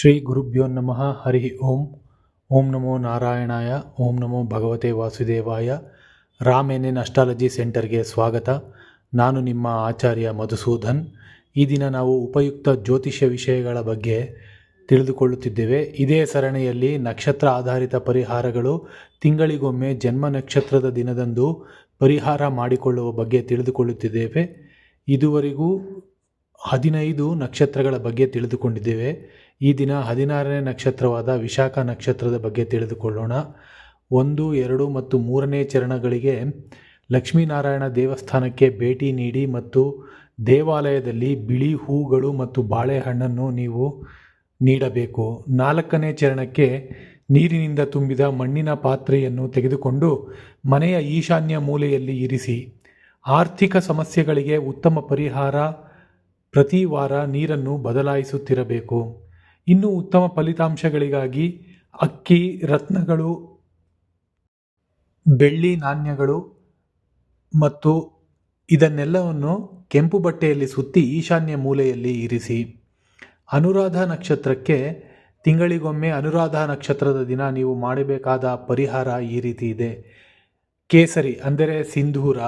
ಶ್ರೀ ಗುರುಭ್ಯೋ ನಮಃ, ಹರಿ ಓಂ. ಓಂ ನಮೋ ನಾರಾಯಣಾಯ, ಓಂ ನಮೋ ಭಗವತೆ ವಾಸುದೇವಾಯ. ರಾಮ್ ಅಸ್ಟ್ರಾಲಜಿ ಸೆಂಟರ್ಗೆ ಸ್ವಾಗತ. ನಾನು ನಿಮ್ಮ ಆಚಾರ್ಯ ಮಧುಸೂದನ್. ಈ ದಿನ ನಾವು ಉಪಯುಕ್ತ ಜ್ಯೋತಿಷ್ಯ ವಿಷಯಗಳ ಬಗ್ಗೆ ತಿಳಿದುಕೊಳ್ಳುತ್ತಿದ್ದೇವೆ. ಇದೇ ಸರಣಿಯಲ್ಲಿ ನಕ್ಷತ್ರ ಆಧಾರಿತ ಪರಿಹಾರಗಳು, ತಿಂಗಳಿಗೊಮ್ಮೆ ಜನ್ಮ ನಕ್ಷತ್ರದ ದಿನದಂದು ಪರಿಹಾರ ಮಾಡಿಕೊಳ್ಳುವ ಬಗ್ಗೆ ತಿಳಿದುಕೊಳ್ಳುತ್ತಿದ್ದೇವೆ. ಇದುವರೆಗೂ ಹದಿನೈದು ನಕ್ಷತ್ರಗಳ ಬಗ್ಗೆ ತಿಳಿದುಕೊಂಡಿದ್ದೇವೆ. ಈ ದಿನ ಹದಿನಾರನೇ ನಕ್ಷತ್ರವಾದ ವಿಶಾಖ ನಕ್ಷತ್ರದ ಬಗ್ಗೆ ತಿಳಿದುಕೊಳ್ಳೋಣ. ಒಂದು, ಎರಡು ಮತ್ತು ಮೂರನೇ ಚರಣಗಳಿಗೆ ಲಕ್ಷ್ಮೀನಾರಾಯಣ ದೇವಸ್ಥಾನಕ್ಕೆ ಭೇಟಿ ನೀಡಿ ಮತ್ತು ದೇವಾಲಯದಲ್ಲಿ ಬಿಳಿ ಹೂಗಳು ಮತ್ತು ಬಾಳೆಹಣ್ಣನ್ನು ನೀವು ನೀಡಬೇಕು. ನಾಲ್ಕನೇ ಚರಣಕ್ಕೆ ನೀರಿನಿಂದ ತುಂಬಿದ ಮಣ್ಣಿನ ಪಾತ್ರೆಯನ್ನು ತೆಗೆದುಕೊಂಡು ಮನೆಯ ಈಶಾನ್ಯ ಮೂಲೆಯಲ್ಲಿ ಇರಿಸಿ. ಆರ್ಥಿಕ ಸಮಸ್ಯೆಗಳಿಗೆ ಉತ್ತಮ ಪರಿಹಾರ ಪ್ರತಿ ವಾರ ನೀರನ್ನು ಬದಲಾಯಿಸುತ್ತಿರಬೇಕು. ಇನ್ನು ಉತ್ತಮ ಫಲಿತಾಂಶಗಳಿಗಾಗಿ ಅಕ್ಕಿ, ರತ್ನಗಳು, ಬೆಳ್ಳಿ ನಾಣ್ಯಗಳು ಮತ್ತು ಇದನ್ನೆಲ್ಲವನ್ನು ಕೆಂಪು ಬಟ್ಟೆಯಲ್ಲಿ ಸುತ್ತಿ ಈಶಾನ್ಯ ಮೂಲೆಯಲ್ಲಿ ಇರಿಸಿ. ಅನುರಾಧ ನಕ್ಷತ್ರಕ್ಕೆ ತಿಂಗಳಿಗೊಮ್ಮೆ ಅನುರಾಧ ನಕ್ಷತ್ರದ ದಿನ ನೀವು ಮಾಡಬೇಕಾದ ಪರಿಹಾರ ಈ ರೀತಿ ಇದೆ. ಕೇಸರಿ ಅಂದರೆ ಸಿಂಧೂರ,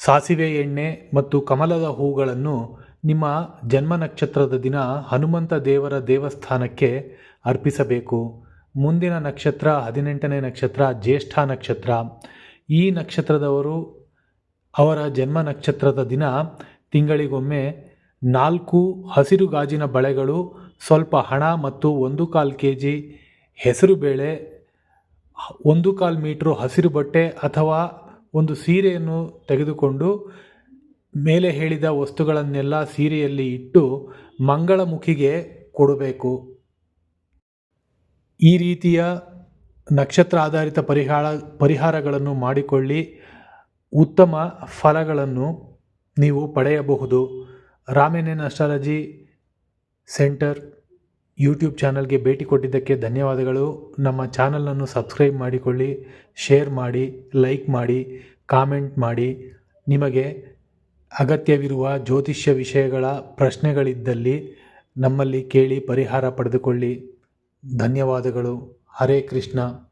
ಸಾಸಿವೆ ಎಣ್ಣೆ ಮತ್ತು ಕಮಲದ ಹೂಗಳನ್ನು ನಿಮ್ಮ ಜನ್ಮ ನಕ್ಷತ್ರದ ದಿನ ಹನುಮಂತ ದೇವರ ದೇವಸ್ಥಾನಕ್ಕೆ ಅರ್ಪಿಸಬೇಕು. ಮುಂದಿನ ನಕ್ಷತ್ರ ಹದಿನೆಂಟನೇ ನಕ್ಷತ್ರ ಜ್ಯೇಷ್ಠ ನಕ್ಷತ್ರ. ಈ ನಕ್ಷತ್ರದವರು ಅವರ ಜನ್ಮ ನಕ್ಷತ್ರದ ದಿನ ತಿಂಗಳಿಗೊಮ್ಮೆ ನಾಲ್ಕು ಹಸಿರು ಗಾಜಿನ ಬಳೆಗಳು, ಸ್ವಲ್ಪ ಹಣ ಮತ್ತು ಒಂದು ಕಾಲು ಕೆ ಜಿ ಹೆಸರುಬೇಳೆ ಒಂದು ಕಾಲು ಮೀಟ್ರು ಹಸಿರು ಬಟ್ಟೆ ಅಥವಾ ಒಂದು ಸೀರೆಯನ್ನು ತೆಗೆದುಕೊಂಡು ಮೇಲೆ ಹೇಳಿದ ವಸ್ತುಗಳನ್ನೆಲ್ಲ ಸೀರೆಯಲ್ಲಿ ಇಟ್ಟು ಮಂಗಳಮುಖಿಗೆ ಕೊಡಬೇಕು. ಈ ರೀತಿಯ ನಕ್ಷತ್ರ ಆಧಾರಿತ ಪರಿಹಾರ, ಪರಿಹಾರಗಳನ್ನು ಮಾಡಿಕೊಳ್ಳಿ. ಉತ್ತಮ ಫಲಗಳನ್ನು ನೀವು ಪಡೆಯಬಹುದು. ರಾಮೇನೇನ್ ಅಸ್ಟ್ರಾಲಜಿ ಸೆಂಟರ್ ಯೂಟ್ಯೂಬ್ ಚಾನಲ್ಗೆ ಭೇಟಿ ಕೊಟ್ಟಿದ್ದಕ್ಕೆ ಧನ್ಯವಾದಗಳು. ನಮ್ಮ ಚಾನಲನ್ನು ಸಬ್ಸ್ಕ್ರೈಬ್ ಮಾಡಿಕೊಳ್ಳಿ, ಶೇರ್ ಮಾಡಿ, ಲೈಕ್ ಮಾಡಿ, ಕಾಮೆಂಟ್ ಮಾಡಿ. ನಿಮಗೆ ಅಗತ್ಯವಿರುವ ಜ್ಯೋತಿಷ್ಯ ವಿಷಯಗಳ ಪ್ರಶ್ನೆಗಳಿದ್ದಲ್ಲಿ ನಮ್ಮಲ್ಲಿ ಕೇಳಿ ಪರಿಹಾರ ಪಡೆದುಕೊಳ್ಳಿ. ಧನ್ಯವಾದಗಳು. ಹರೇ ಕೃಷ್ಣ.